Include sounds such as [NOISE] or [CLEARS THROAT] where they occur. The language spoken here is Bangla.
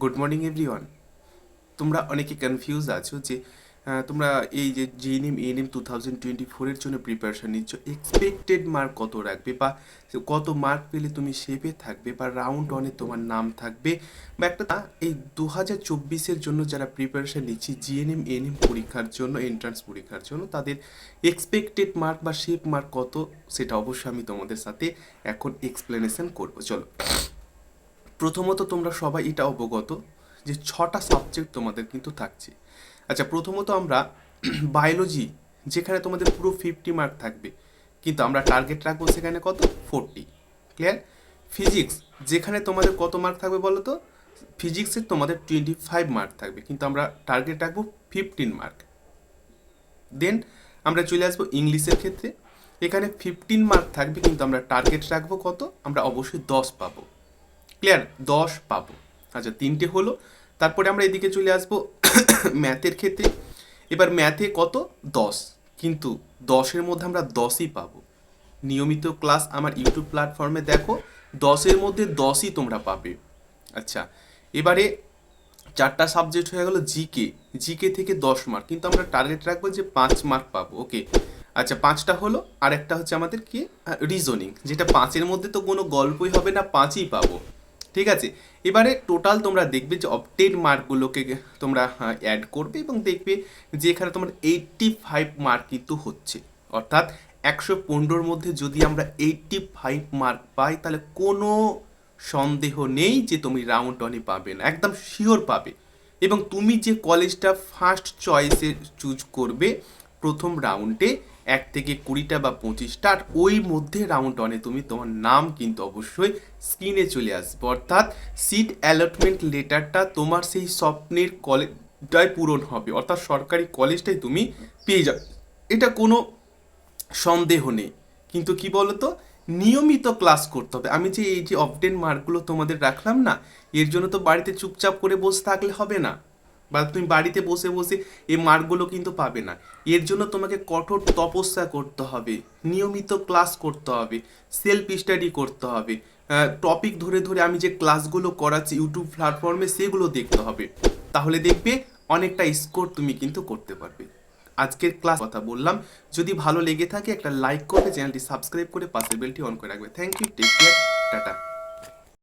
গুড মর্নিং এভরিওয়ান তোমরা অনেকে কনফিউজ আছো যে তোমরা এই যে GNM ANM two thousand twenty ফোরের জন্য প্রিপারেশন নিচ্ছ। এক্সপেক্টেড মার্ক কত রাখবে বা কত মার্ক পেলে তুমি সেভে থাকবে বা রাউন্ড ওয়ানে তোমার নাম থাকবে? বা একটা এই দু হাজার চব্বিশের জন্য যারা প্রিপারেশন নিচ্ছি জিএনএম এএনএম পরীক্ষার জন্য এন্ট্রান্স পরীক্ষার জন্য, তাদের এক্সপেক্টেড মার্ক বা শেপ মার্ক কত, সেটা অবশ্যই আমি তোমাদের সাথে এখন এক্সপ্লেনেশন করব। চলো। প্রথমত তোমরা সবাই এটা অবগত যে ছটা সাবজেক্ট তোমাদের কিন্তু থাকছে। আচ্ছা প্রথমত আমরা [CLEARS THROAT] বায়োলজি যেখানে তোমাদের পুরো ফিফটি মার্ক থাকবে। কিন্তু আমরা টার্গেট রাখব সেখানে কত? ফোরটি ক্লিয়ার ফিজিক্স যেখানে তোমাদের কত মার্ক থাকবে বলো তো ফিজিক্সের তোমাদের টোয়েন্টি ফাইভ মার্ক থাকবে, কিন্তু আমরা টার্গেট রাখব ফিফটিন মার্ক দেন আমরা চলে আসব ইংলিশের ক্ষেত্রে। এখানে ফিফটিন মার্ক থাকবে, কিন্তু আমরা টার্গেট রাখব কত? আমরা অবশ্যই দশ পাবো। ক্লিয়ার দশ পাবো। আচ্ছা তিনটে হলো। তারপরে আমরা এদিকে চলে আসব [COUGHS] ম্যাথের ক্ষেত্রে। এবার ম্যাথে কত? দশ। কিন্তু দশের মধ্যে আমরা দশই পাবো। নিয়মিত ক্লাস আমার ইউটিউব প্ল্যাটফর্মে দেখো, দশের মধ্যে দশই তোমরা পাবে। আচ্ছা এবারে চারটা সাবজেক্ট হয়ে গেল জিকে জিকে থেকে দশ মার্ক কিন্তু আমরা টার্গেট রাখব যে পাঁচ মার্ক পাবো ওকে আচ্ছা পাঁচটা হলো। আর একটা হচ্ছে আমাদের কি? রিজনিং যেটা পাঁচের মধ্যে তো কোনো গল্পই হবে না, পাঁচই পাবো। ঠিক আছে? এবারে টোটাল তোমরা দেখবে যে অপটেড মার্কগুলোকে তোমরা অ্যাড করবে এবং দেখবে যে এখানে তোমার এইটটি ফাইভ মার্ক কিন্তু হচ্ছে। অর্থাৎ একশো পনেরোর মধ্যে যদি আমরা এইটটি ফাইভ মার্ক পাই, তাহলে কোনো সন্দেহ নেই যে তুমি রাউন্ড ওয়ানে পাবে না, একদম শিওর পাবে। এবং তুমি যে কলেজটা ফার্স্ট চয়েসে চুজ করবে প্রথম রাউন্ডে এক থেকে কুড়িটা বা পঁচিশটা, আর ওই মধ্যে রাউন্ড ওয়ানে তুমি তোমার নাম কিন্তু অবশ্যই স্ক্রিনে চলে আসবে। অর্থাৎ সিট অ্যালটমেন্ট লেটারটা তোমার সেই স্বপ্নের কলেজটাই পূরণ হবে। অর্থাৎ সরকারি কলেজটাই তুমি পেয়ে যাবে। এটা কোনো সন্দেহ নেই। কিন্তু কি বলতো? নিয়মিত ক্লাস করতে হবে। আমি যে এই যে অপডেট মার্কগুলো তোমাদের রাখলাম না, এর জন্য তো বাড়িতে চুপচাপ করে বসে থাকলে হবে না। বা তুমি বাড়িতে বসে বসে এই মার্কগুলো কিন্তু পাবে না। এর জন্য তোমাকে কঠোর তপস্যা করতে হবে, নিয়মিত ক্লাস করতে হবে, সেলফ স্টাডি করতে হবে। টপিক ধরে ধরে আমি যে ক্লাসগুলো করাচ্ছি, ইউটিউব প্ল্যাটফর্মে সেগুলো দেখতে হবে। তাহলে দেখবে অনেকটা স্কোর তুমি কিন্তু করতে পারবে। আজকের ক্লাস কথা বললাম। যদি ভালো লেগে থাকে একটা লাইক করবে, চ্যানেলটি সাবস্ক্রাইব করে পাশের বেলটি অন করে রাখবে। Thank you take care tata.